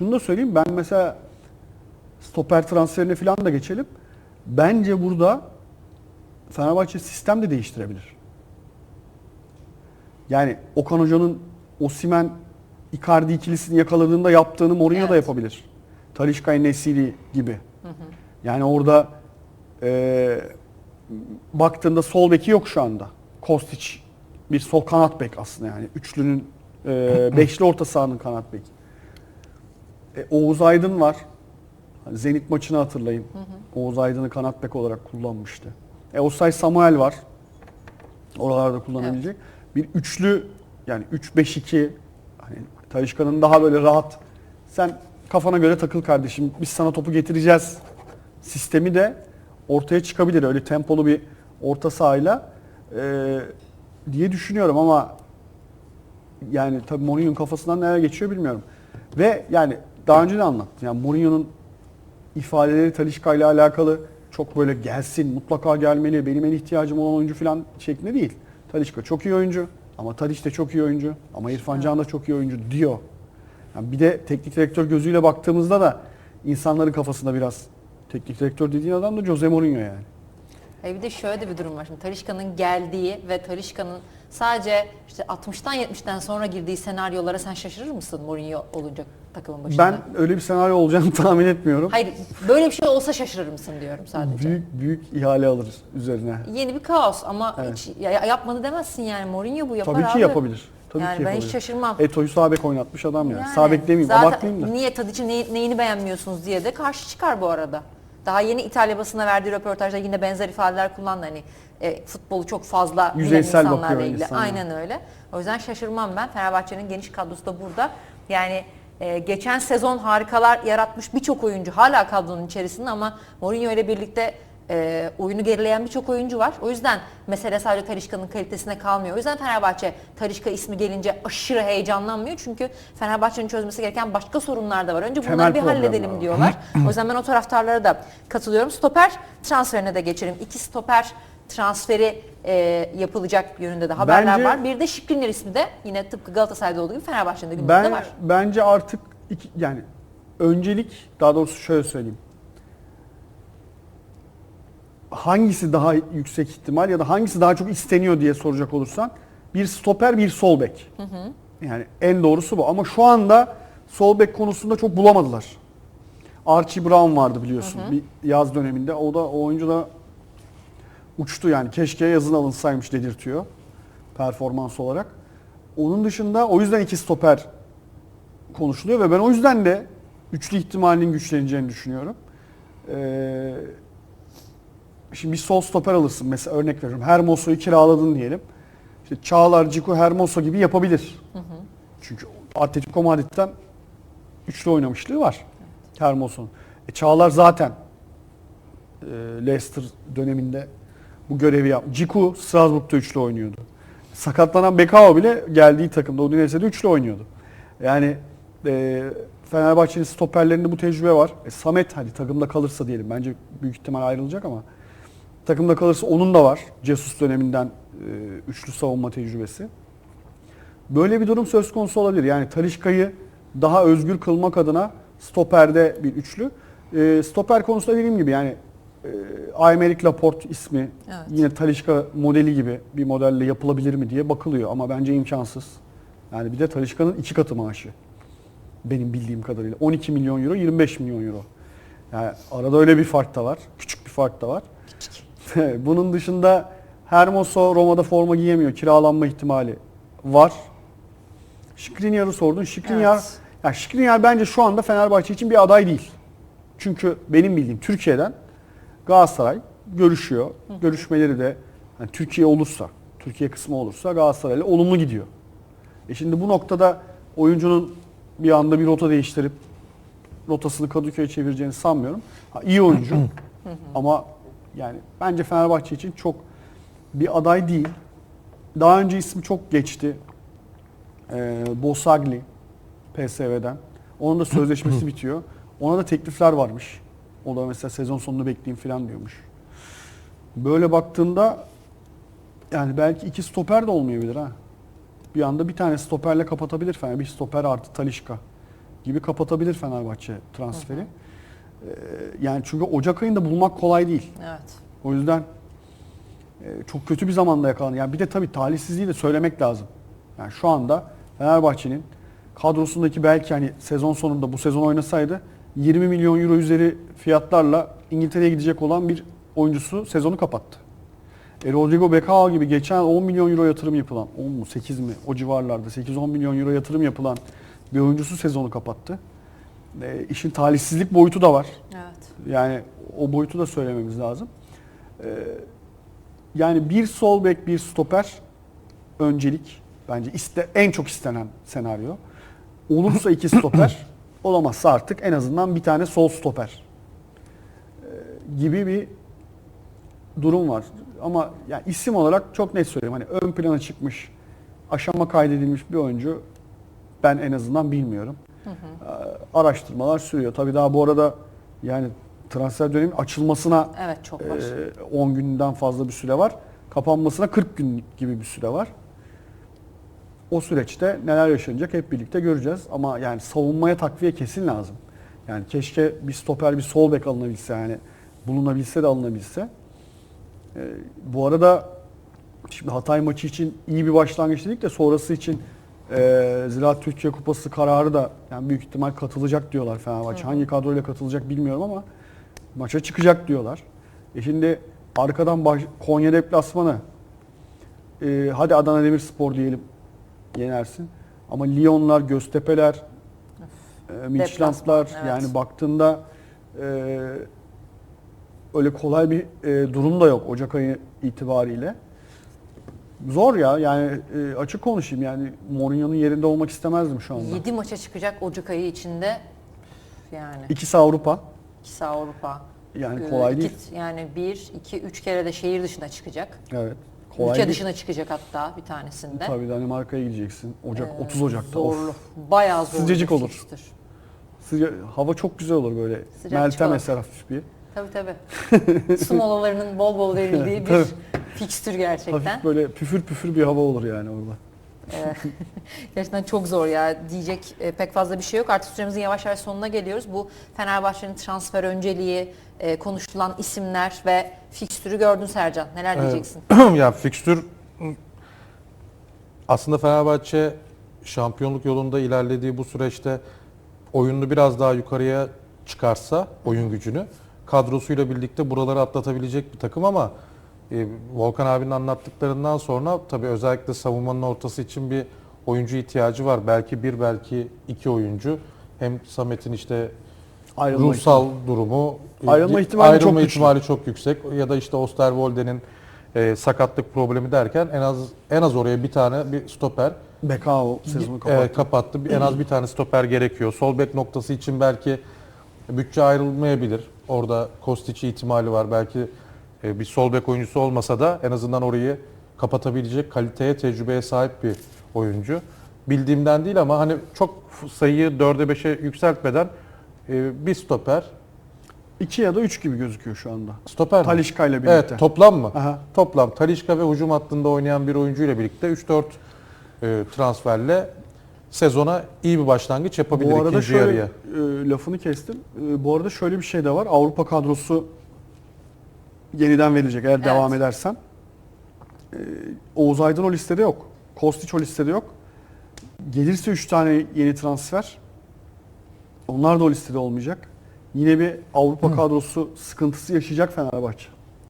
şunu da söyleyeyim ben mesela stoper transferine falan da geçelim. Bence burada Fenerbahçe sistem de değiştirebilir. Yani Okan Hoca'nın Osimen Icardi ikilisini yakaladığında yaptığını Mourinho da Evet. yapabilir. Talişkay Nesiri gibi. Yani orada e, baktığında sol beki yok şu anda. Kostić bir sol kanat bek aslında yani. Üçlünün e, beşli orta sahanın kanat beki. E, Oğuz Aydın var. Hani Zenit maçını hatırlayın. Oğuz Aydın'ı kanat bek olarak kullanmıştı. E, Osay Samuel var. Oralarda kullanabilecek. Bir üçlü yani 3-5-2 hani Talişka'nın daha böyle rahat sen kafana göre takıl kardeşim biz sana topu getireceğiz sistemi de ortaya çıkabilir. Öyle tempolu bir orta sahayla e, diye düşünüyorum ama yani tabii Mourinho'nun kafasından neler geçiyor bilmiyorum. Ve yani daha önce de anlattım. Yani Mourinho'nun ifadeleri Talişka ile alakalı çok böyle gelsin, mutlaka gelmeli, benim en ihtiyacım olan oyuncu falan şeklinde değil. Talişka çok iyi oyuncu ama Tadiç de çok iyi oyuncu ama İrfan Can da çok iyi oyuncu diyor. Yani bir de teknik direktör gözüyle baktığımızda da insanların kafasında biraz teknik direktör dediğin adam da Jose Mourinho yani. E bir de şöyle bir durum var. Şimdi Talişka'nın geldiği ve Talişka'nın sadece işte 60'tan 70'ten sonra girdiği senaryolara sen şaşırır mısın Mourinho olunca takımın başında? Ben öyle bir senaryo olacağını tahmin etmiyorum. Hayır böyle bir şey olsa şaşırır mısın diyorum sadece. Büyük büyük ihale alırız üzerine. Yeni bir kaos ama Evet. hiç ya- yapmadı demezsin yani Mourinho bu yapar Tabii ki abi. yapabilir. Tabii yani ki ben yapabilir. hiç şaşırmam. Eto'yu sağ bek oynatmış adam yani. Sağ bek demeyeyim, zaten da. Niye Tadic'in neyi- neyini beğenmiyorsunuz diye de karşı çıkar bu arada. Daha yeni İtalya basına verdiği röportajda yine benzer ifadeler kullandı. Hani e, futbolu çok fazla bilen Yüzeysel insanlarla bakıyor ilgili. insanlar. Aynen öyle. O yüzden şaşırmam ben. Fenerbahçe'nin geniş kadrosu da burada. Yani e, geçen sezon harikalar yaratmış birçok oyuncu hala kadronun içerisinde ama Mourinho ile birlikte e, oyunu gerileyen birçok oyuncu var. O yüzden mesele sadece Talişka'nın kalitesine kalmıyor. O yüzden Fenerbahçe Talişka ismi gelince aşırı heyecanlanmıyor. Çünkü Fenerbahçe'nin çözmesi gereken başka sorunlar da var. Önce bunları Temel bir halledelim var. diyorlar. o yüzden ben o taraftarlara da katılıyorum. Stoper transferine de geçelim. İki stoper transferi e, yapılacak yönünde de haberler Bence- var. Bir de Şikrinler ismi de yine tıpkı Galatasaray'da olduğu gibi Fenerbahçe'nin de gündeminde Ben var. bence artık iki, yani öncelik daha doğrusu şöyle söyleyeyim. Hangisi daha yüksek ihtimal ya da hangisi daha çok isteniyor diye soracak olursan bir stoper bir sol bek. Yani en doğrusu bu ama şu anda sol bek konusunda çok bulamadılar. Archie Brown vardı biliyorsun bir yaz döneminde. O da o oyuncu da uçtu yani. Keşke yazın alınsaymış dedirtiyor performans olarak. Onun dışında o yüzden iki stoper konuşuluyor ve ben o yüzden de üçlü ihtimalinin güçleneceğini düşünüyorum. Ee, şimdi bir sol stoper alırsın mesela örnek veriyorum. Hermoso'yu kiraladın diyelim. İşte Çağlar, Ciku, Hermoso gibi yapabilir. Çünkü Atletico Madrid'den üçlü oynamışlığı var. Hermoso'nun. E, Çağlar zaten e, Leicester döneminde bu görevi yaptı. Ciku Strasbourg'da üçlü oynuyordu. Sakatlanan Bekao bile geldiği takımda Udinese'de üçlü oynuyordu. Yani e, Fenerbahçe'nin stoperlerinde bu tecrübe var. E, Samet hadi takımda kalırsa diyelim. Bence büyük ihtimal ayrılacak ama takımda kalırsa onun da var. Jesus döneminden e, üçlü savunma tecrübesi. Böyle bir durum söz konusu olabilir. Yani Talişka'yı daha özgür kılmak adına stoperde bir üçlü. E, stoper konusunda dediğim gibi yani e, Aymeric Laporte ismi Evet. yine Talişka modeli gibi bir modelle yapılabilir mi diye bakılıyor ama bence imkansız. Yani bir de Talişka'nın iki katı maaşı. Benim bildiğim kadarıyla 12 milyon euro 25 milyon euro. Yani arada öyle bir fark da var. Küçük bir fark da var. Bunun dışında Hermoso Roma'da forma giyemiyor. Kiralanma ihtimali var. Skriniar'ı sordun. Skriniar, Evet. ya Skriniar bence şu anda Fenerbahçe için bir aday değil. Çünkü benim bildiğim Türkiye'den Galatasaray görüşüyor. Görüşmeleri de yani Türkiye olursa, Türkiye kısmı olursa Galatasaray'la olumlu gidiyor. E şimdi bu noktada oyuncunun bir anda bir rota değiştirip rotasını Kadıköy'e çevireceğini sanmıyorum. Ha, iyi oyuncu ama yani bence Fenerbahçe için çok bir aday değil. Daha önce ismi çok geçti. Ee, Bosagli PSV'den. Onun da sözleşmesi bitiyor. Ona da teklifler varmış. O da mesela sezon sonunu bekleyeyim falan diyormuş. Böyle baktığında yani belki iki stoper de olmayabilir ha. Bir anda bir tane stoperle kapatabilir falan. Bir stoper artı Talişka gibi kapatabilir Fenerbahçe transferi. Ee, yani çünkü Ocak ayında bulmak kolay değil. Evet. O yüzden e, çok kötü bir zamanda yakalandı. Yani bir de tabii talihsizliği de söylemek lazım. Yani şu anda Fenerbahçe'nin kadrosundaki belki hani sezon sonunda bu sezon oynasaydı 20 milyon euro üzeri fiyatlarla İngiltere'ye gidecek olan bir oyuncusu sezonu kapattı. E, Rodrigo Becao gibi geçen 10 milyon euro yatırım yapılan, 10 mu 8 mi o civarlarda 8-10 milyon euro yatırım yapılan bir oyuncusu sezonu kapattı. E, işin talihsizlik boyutu da var. Evet. Yani o boyutu da söylememiz lazım. Ee, yani bir sol bek, bir stoper öncelik bence iste, en çok istenen senaryo. Olursa iki stoper, olamazsa artık en azından bir tane sol stoper ee, gibi bir durum var. Ama yani isim olarak çok net söyleyeyim. Hani ön plana çıkmış, aşama kaydedilmiş bir oyuncu ben en azından bilmiyorum. Ee, Araştırmalar sürüyor. Tabii daha bu arada yani transfer dönemi açılmasına Evet çok var. ee, 10 günden fazla bir süre var. Kapanmasına 40 gün gibi bir süre var. O süreçte neler yaşanacak hep birlikte göreceğiz. Ama yani savunmaya takviye kesin lazım. Yani keşke bir stoper, bir sol bek alınabilse yani bulunabilse de alınabilse. Ee, bu arada şimdi Hatay maçı için iyi bir başlangıç dedik de sonrası için e, Ziraat Türkiye Kupası kararı da yani büyük ihtimal katılacak diyorlar Fenerbahçe. Hangi kadroyla katılacak bilmiyorum ama maça çıkacak diyorlar. E şimdi arkadan baş, Konya deplasmanı e, hadi Adana Demirspor diyelim yenersin. Ama Lyonlar, Göztepe'ler, e, Midtjylland'lar evet. yani baktığında e, öyle kolay bir e, durum da yok Ocak ayı itibariyle. Zor ya yani e, açık konuşayım yani Mourinho'nun yerinde olmak istemezdim şu anda. 7 maça çıkacak Ocak ayı içinde yani İkisi Avrupa ikisi Avrupa. yani Ee, kolay iki- değil. Yani bir, iki, üç kere de şehir dışına çıkacak. Evet. Kolay Ülke değil. dışına çıkacak hatta bir tanesinde. Tabii Danimarka'ya gideceksin. Ocak Ee, 30 Ocak'ta. Of. Zorlu. Bayağı zorlu. Sıcacık bir olur. fikstür. Sıca- hava çok güzel olur böyle. Sıcak Meltem çikolata. eser hafif bir. Tabii tabii. Su molalarının bol bol verildiği bir Tabii. Fikstür gerçekten. Hafif böyle püfür püfür bir hava olur yani orada. Ee, Gerçekten çok zor ya. Diyecek e, pek fazla bir şey yok. Artık süremizin yavaş yavaş sonuna geliyoruz. Bu Fenerbahçe'nin transfer önceliği, e, konuşulan isimler ve fikstürü gördün Sercan. Neler diyeceksin? ya fikstür aslında Fenerbahçe şampiyonluk yolunda ilerlediği bu süreçte oyununu biraz daha yukarıya çıkarsa oyun gücünü kadrosuyla birlikte buraları atlatabilecek bir takım ama Volkan abinin anlattıklarından sonra tabii özellikle savunmanın ortası için bir oyuncu ihtiyacı var. Belki bir belki iki oyuncu. Hem Samet'in işte Ayrılma ruhsal durumu Ayrılma ihtimali ayrılma çok güçlü. ihtimali çok yüksek ya da işte Osterwolde'nin e, sakatlık problemi derken en az en az oraya bir tane bir stoper Bekao sezonu e, kapattı. kapattı. Bir- En az bir tane stoper gerekiyor. Sol bek noktası için belki bütçe ayrılmayabilir. Orada Kostić ihtimali var. Belki e, bir sol bek oyuncusu olmasa da en azından orayı kapatabilecek kaliteye, tecrübeye sahip bir oyuncu. Bildiğimden değil ama hani çok sayıyı 4'e 5'e yükseltmeden e, bir stoper. 2 ya da 3 gibi gözüküyor şu anda. Stoper? Talişka ile birlikte. Evet, toplam mı? Aha. Toplam Talişka ve hücum hattında oynayan bir oyuncuyla birlikte 3-4 e, transferle sezona iyi bir başlangıç yapabilir Bu arada ikinci şöyle yarıya. e, lafını kestim. E, bu arada şöyle bir şey de var. Avrupa kadrosu yeniden verilecek eğer Evet. devam edersen. E, Oğuz Aydın o listede yok. Kostić o listede yok. Gelirse 3 tane yeni transfer. Onlar da o listede olmayacak. Yine bir Avrupa kadrosu sıkıntısı yaşayacak Fenerbahçe.